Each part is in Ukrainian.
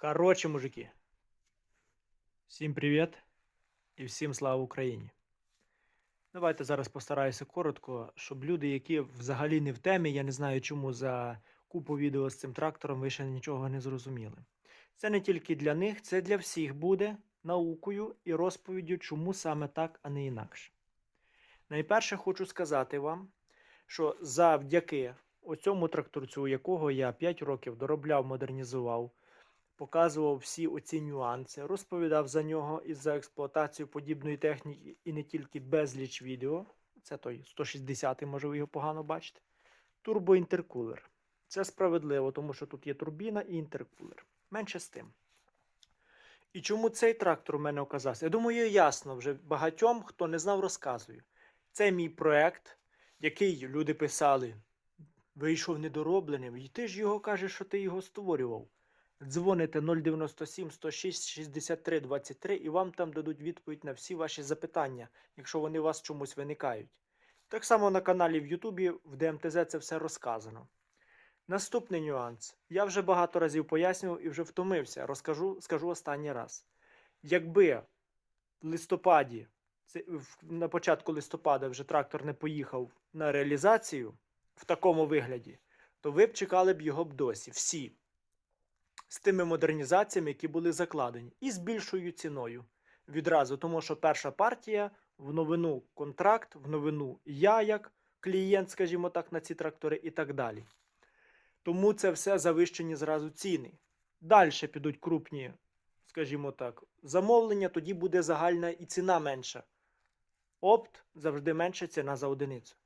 Короче, мужики. Всім привіт і всім слава Україні. Давайте зараз постараюся коротко, щоб люди, які взагалі не в темі, я не знаю, чому за купу відео з цим трактором ви ще нічого не зрозуміли. Це не тільки для них, це для всіх буде наукою і розповіддю, чому саме так, а не інакше. Найперше хочу сказати вам, що завдяки оцьому тракторцю, якого я 5 років доробляв, модернізував, показував всі оці нюанси, розповідав за нього і за експлуатацію подібної техніки, і не тільки безліч відео. Це той 160-й, може ви його погано бачите. Турбоінтеркулер. Це справедливо, тому що тут є турбіна і інтеркулер. Менше з тим. І чому цей трактор у мене оказався? Я думаю, ясно вже багатьом, хто не знав, розказую. Це мій проект, який люди писали, вийшов недоробленим. І ти ж його кажеш, що ти його створював. Дзвоните 097 106 63 23 і вам там дадуть відповідь на всі ваші запитання, якщо вони у вас чомусь виникають. Так само на каналі в Ютубі в ДМТЗ це все розказано. Наступний нюанс. Я вже багато разів пояснював і вже втомився. Розкажу, скажу останній раз. Якби в листопаді, на початку листопада вже трактор не поїхав на реалізацію в такому вигляді, то ви б чекали б його б досі. Всі з тими модернізаціями, які були закладені, і з більшою ціною відразу, тому що перша партія в новину контракт, в новину я як клієнт, скажімо так, на ці трактори і так далі. Тому це все завищені зразу ціни. Далі підуть крупні, скажімо так, замовлення, тоді буде загальна і ціна менша. Опт завжди менша ціна за одиницю.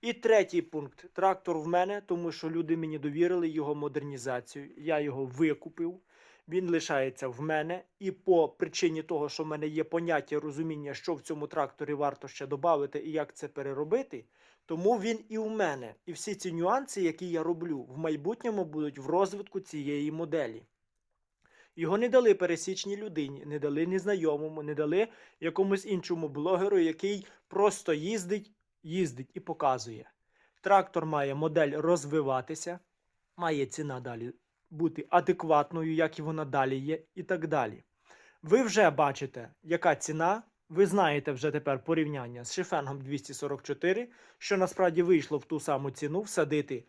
І третій пункт. Трактор в мене, тому що люди мені довірили його модернізацію. Я його викупив. Він лишається в мене. І по причині того, що в мене є поняття розуміння, що в цьому тракторі варто ще додати і як це переробити, тому він і в мене. І всі ці нюанси, які я роблю, в майбутньому будуть в розвитку цієї моделі. Його не дали пересічній людині, не дали незнайомому, не дали якомусь іншому блогеру, який просто їздить, їздить і показує. Трактор має модель розвиватися, має ціна далі бути адекватною, як і вона далі є, і так далі. Ви вже бачите, яка ціна. Ви знаєте вже тепер порівняння з Шифенгом 244, що насправді вийшло в ту саму ціну всадити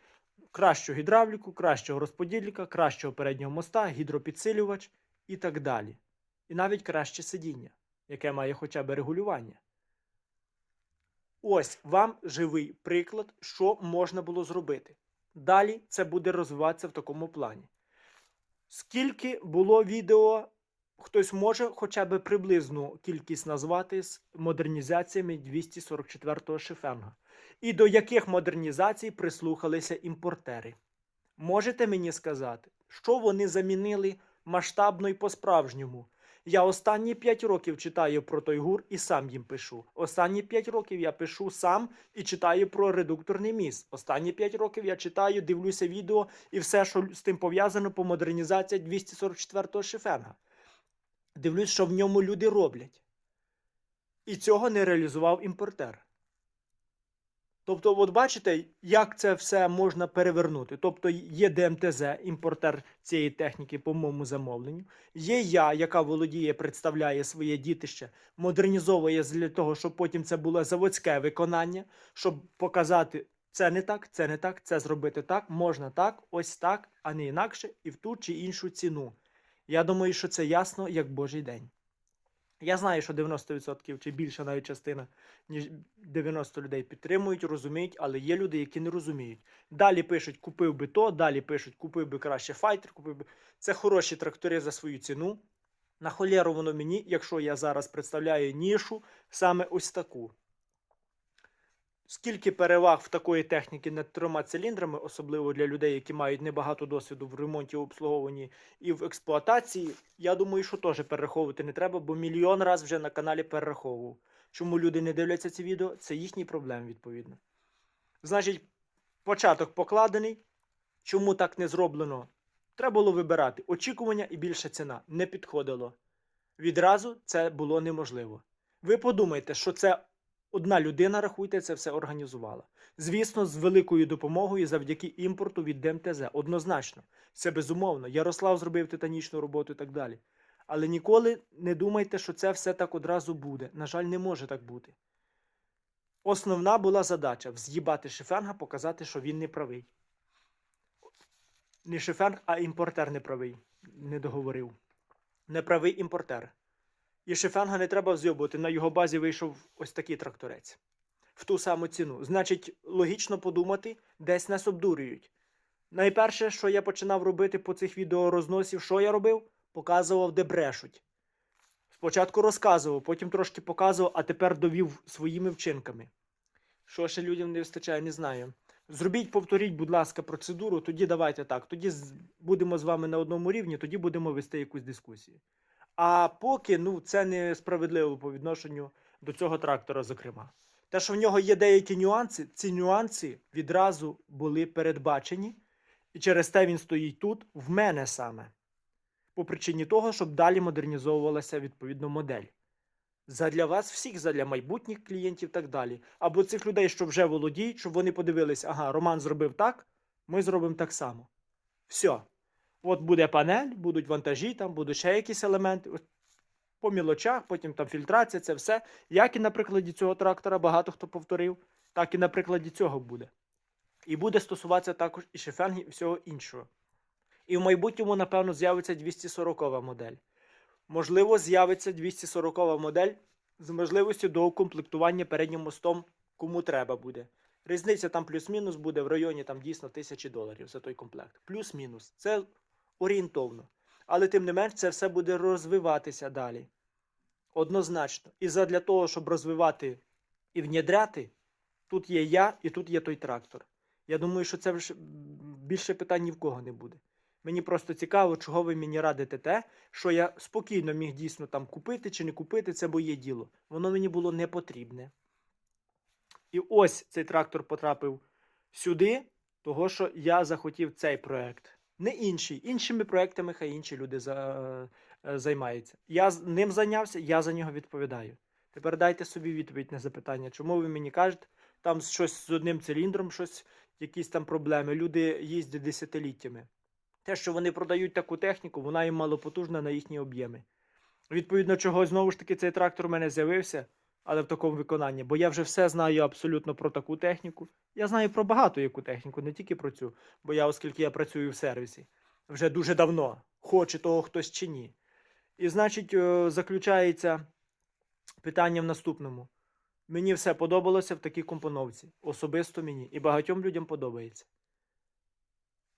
кращу гідравліку, кращого розподільника, кращого переднього моста, гідропідсилювач і так далі. І навіть краще сидіння, яке має хоча б регулювання. Ось вам живий приклад, що можна було зробити. Далі це буде розвиватися в такому плані. Скільки було відео, хтось може хоча б приблизну кількість назвати з модернізаціями 244-го шифенга? І до яких модернізацій прислухалися імпортери? Можете мені сказати, що вони замінили масштабно і по-справжньому? Я останні 5 років читаю про той гур і сам їм пишу. Останні 5 років я пишу сам і читаю про редукторний міст. Останні 5 років я читаю, дивлюся відео і все, що з тим пов'язано по модернізації 244-го шифенга. Дивлюсь, що в ньому люди роблять. І цього не реалізував імпортер. Тобто, от бачите, як це все можна перевернути. Тобто є ДМТЗ, імпортер цієї техніки по моєму замовленню. Є я, яка володіє, представляє своє дітище, модернізовує для того, щоб потім це було заводське виконання, щоб показати, це не так, це не так, це зробити так, можна так, ось так, а не інакше, і в ту чи іншу ціну. Я думаю, що це ясно, як Божий день. Я знаю, що 90% чи більша навіть частина, ніж 90 людей підтримують, розуміють, але є люди, які не розуміють. Далі пишуть, купив би то, далі пишуть, купив би краще файтер, купив би. Це хороші трактори за свою ціну. На холєру воно мені, якщо я зараз представляю нішу, саме ось таку. Скільки переваг в такої техніки над трьома циліндрами, особливо для людей, які мають небагато досвіду в ремонті, обслуговуванні і в експлуатації, я думаю, що теж перераховувати не треба, бо мільйон раз вже на каналі перераховував. Чому люди не дивляться ці відео? Це їхній проблем, відповідно. Значить, початок покладений. Чому так не зроблено? Треба було вибирати очікування і більша ціна. Не підходило. Відразу це було неможливо. Ви подумайте, що це Одна людина, рахуйте, це все організувала. Звісно, з великою допомогою завдяки імпорту від ДМТЗ. Однозначно. Це безумовно. Ярослав зробив титанічну роботу і так далі. Але ніколи не думайте, що це все так одразу буде. На жаль, не може так бути. Основна була задача вз'їбати Шефенга, показати, що він не правий. Не Шефенг, а імпортер не правий. Не договорив. Неправий імпортер. І Шефенга не треба взйобувати. На його базі вийшов ось такий тракторець. В ту саму ціну. Значить, логічно подумати, десь нас обдурюють. Найперше, що я починав робити по цих відеорозносів, що я робив? Показував, де брешуть. Спочатку розказував, потім трошки показував, а тепер довів своїми вчинками. Що ще людям не вистачає, не знаю. Зробіть, повторіть, будь ласка, процедуру, тоді давайте так. Тоді будемо з вами на одному рівні, тоді будемо вести якусь дискусію. А поки ну, це несправедливо по відношенню до цього трактора, зокрема. Те, що в нього є деякі нюанси, ці нюанси відразу були передбачені, і через те він стоїть тут, в мене саме. По причині того, щоб далі модернізовувалася відповідно модель. Задля вас всіх, задля майбутніх клієнтів і так далі. Або цих людей, що вже володіють, щоб вони подивились, ага, Роман зробив так, ми зробимо так само. Все. От буде панель, будуть вантажі, там будуть ще якісь елементи. По мілочах, потім там фільтрація, це все. Як і на прикладі цього трактора багато хто повторив, так і на прикладі цього буде. І буде стосуватися також і шифенгів, і всього іншого. І в майбутньому, напевно, з'явиться 240 модель. Можливо, з'явиться 240 модель з можливістю доукомплектування переднім мостом, кому треба буде. Різниця там плюс-мінус буде в районі там дійсно тисячі доларів за той комплект. Плюс-мінус. Це орієнтовно. Але тим не менш, це все буде розвиватися далі. Однозначно. І задля того, щоб розвивати і внідряти, тут є я і тут є той трактор. Я думаю, що це більше питань ні в кого не буде. Мені просто цікаво, чого ви мені радите те, що я спокійно міг дійсно там купити чи не купити, це моє діло. Воно мені було не потрібне. І ось цей трактор потрапив сюди, того що я захотів цей проект. Не інший. Іншими проектами хай інші люди за, е, займаються. Я ним зайнявся, я за нього відповідаю. Тепер дайте собі відповідь на запитання, чому ви мені кажете, там щось з одним циліндром, щось, якісь там проблеми. Люди їздять десятиліттями. Те, що вони продають таку техніку, вона їм малопотужна на їхні об'єми. Відповідно, чого знову ж таки цей трактор у мене з'явився, але в такому виконанні, бо я вже все знаю абсолютно про таку техніку. Я знаю про багато яку техніку, не тільки про цю, бо я, оскільки я працюю в сервісі вже дуже давно, хоче того хтось чи ні. І значить, е, заключається питання в наступному. Мені все подобалося в такій компоновці. Особисто мені. І багатьом людям подобається.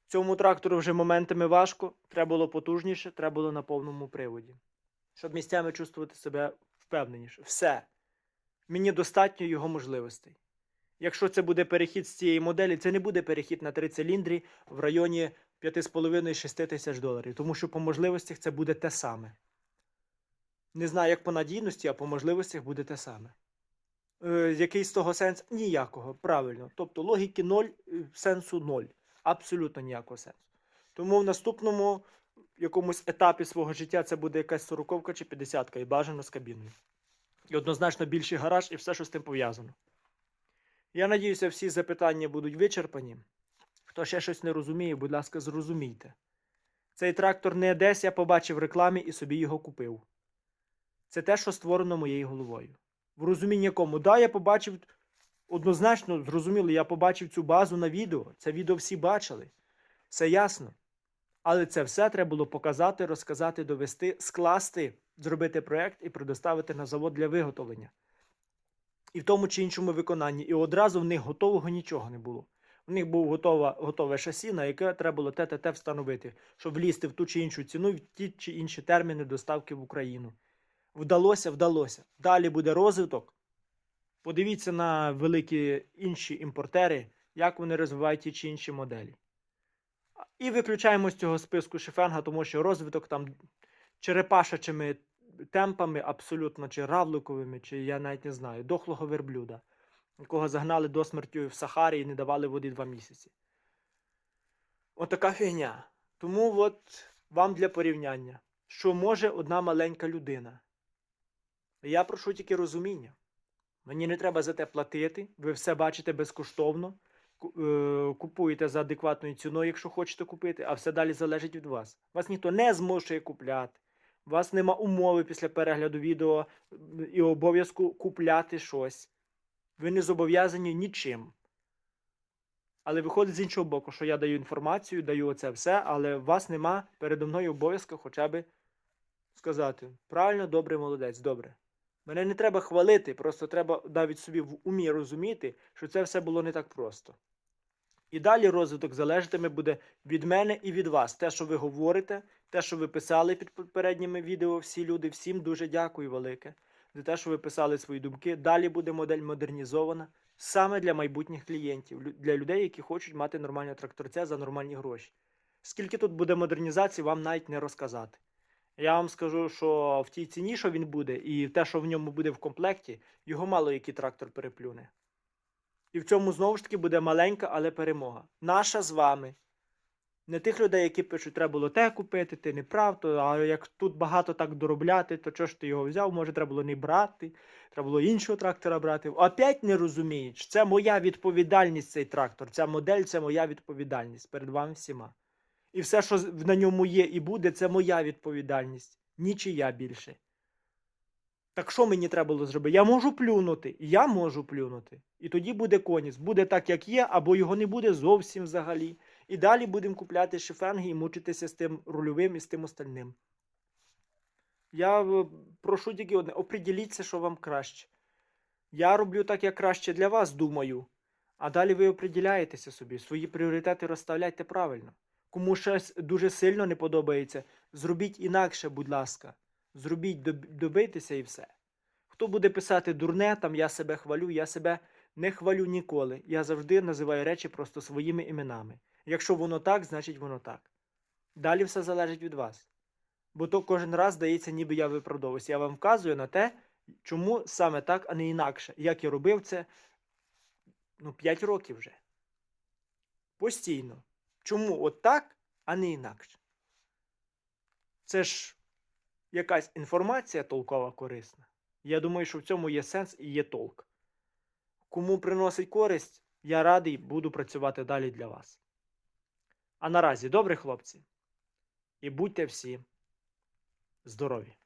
Цьому трактору вже моментами важко, треба було потужніше, треба було на повному приводі. Щоб місцями чувствувати себе впевненіше. Все. Мені достатньо його можливостей. Якщо це буде перехід з цієї моделі, це не буде перехід на три циліндрі в районі 5,5-6 тисяч доларів, тому що по можливостях це буде те саме. Не знаю, як по надійності, а по можливостях буде те саме. Е, який з того сенс? Ніякого, правильно. Тобто логіки 0, сенсу 0. Абсолютно ніякого сенсу. Тому в наступному якомусь етапі свого життя це буде якась 40 чи 50 і бажано з кабіною. І однозначно більший гараж і все, що з тим пов'язано. Я надіюся, всі запитання будуть вичерпані. Хто ще щось не розуміє, будь ласка, зрозумійте. Цей трактор не десь я побачив в рекламі і собі його купив. Це те, що створено моєю головою. В розумінні якому, да, я побачив однозначно, зрозуміло, я побачив цю базу на відео. Це відео всі бачили. Все ясно. Але це все треба було показати, розказати, довести, скласти, зробити проєкт і предоставити на завод для виготовлення. І в тому чи іншому виконанні. І одразу в них готового нічого не було. У них було готове, готове шасі, на яке треба було те те встановити, щоб влізти в ту чи іншу ціну, в ті чи інші терміни доставки в Україну. Вдалося, вдалося. Далі буде розвиток. Подивіться на великі інші імпортери, як вони розвивають ті чи інші моделі. І виключаємо з цього списку шифенга, тому що розвиток там черепашачими темпами, абсолютно, чи равликовими, чи я навіть не знаю, дохлого верблюда, якого загнали до смерті в Сахарі і не давали води два місяці. Отака фігня. Тому от вам для порівняння, що може одна маленька людина. Я прошу тільки розуміння. Мені не треба за те платити. Ви все бачите безкоштовно. Е, Купуєте за адекватною ціною, якщо хочете купити, а все далі залежить від вас. Вас ніхто не змушує купляти. У вас нема умови після перегляду відео і обов'язку купляти щось. Ви не зобов'язані нічим. Але виходить з іншого боку, що я даю інформацію, даю оце все, але у вас нема передо мною обов'язку хоча б сказати: правильно, добре, молодець, добре. Мене не треба хвалити, просто треба навіть собі в умі розуміти, що це все було не так просто. І далі розвиток залежатиме буде від мене і від вас. Те, що ви говорите, те, що ви писали під попередніми відео, всі люди, всім дуже дякую велике за те, що ви писали свої думки. Далі буде модель модернізована саме для майбутніх клієнтів, для людей, які хочуть мати нормальне тракторця за нормальні гроші. Скільки тут буде модернізації, вам навіть не розказати. Я вам скажу, що в тій ціні, що він буде, і те, що в ньому буде в комплекті, його мало який трактор переплюне. І в цьому знову ж таки буде маленька, але перемога. Наша з вами. Не тих людей, які пишуть, треба було те купити, ти не прав, то, а як тут багато так доробляти, то чого ж ти його взяв? Може, треба було не брати, треба було іншого трактора брати. Опять не розуміють, що це моя відповідальність, цей трактор. Ця модель це моя відповідальність перед вами всіма. І все, що на ньому є і буде, це моя відповідальність. Нічия більше. Так що мені треба було зробити? Я можу плюнути, я можу плюнути. І тоді буде коніс. Буде так, як є, або його не буде зовсім взагалі. І далі будемо купляти шифенги і мучитися з тим рульовим і з тим остальним. Я е, прошу тільки одне: оприділіться, що вам краще. Я роблю так, як краще для вас, думаю. А далі ви оприділяєтеся собі, свої пріоритети розставляйте правильно. Кому щось дуже сильно не подобається, зробіть інакше, будь ласка. Зробіть, доб- добийтеся і все. Хто буде писати дурне, там я себе хвалю, я себе не хвалю ніколи. Я завжди називаю речі просто своїми іменами. Якщо воно так, значить воно так. Далі все залежить від вас. Бо то кожен раз здається, ніби я виправдовуюся. Я вам вказую на те, чому саме так, а не інакше. Як я робив це ну, 5 років вже. Постійно. Чому от так, а не інакше? Це ж якась інформація толкова корисна. Я думаю, що в цьому є сенс і є толк. Кому приносить користь, я радий буду працювати далі для вас. А наразі добре, хлопці. І будьте всі здорові!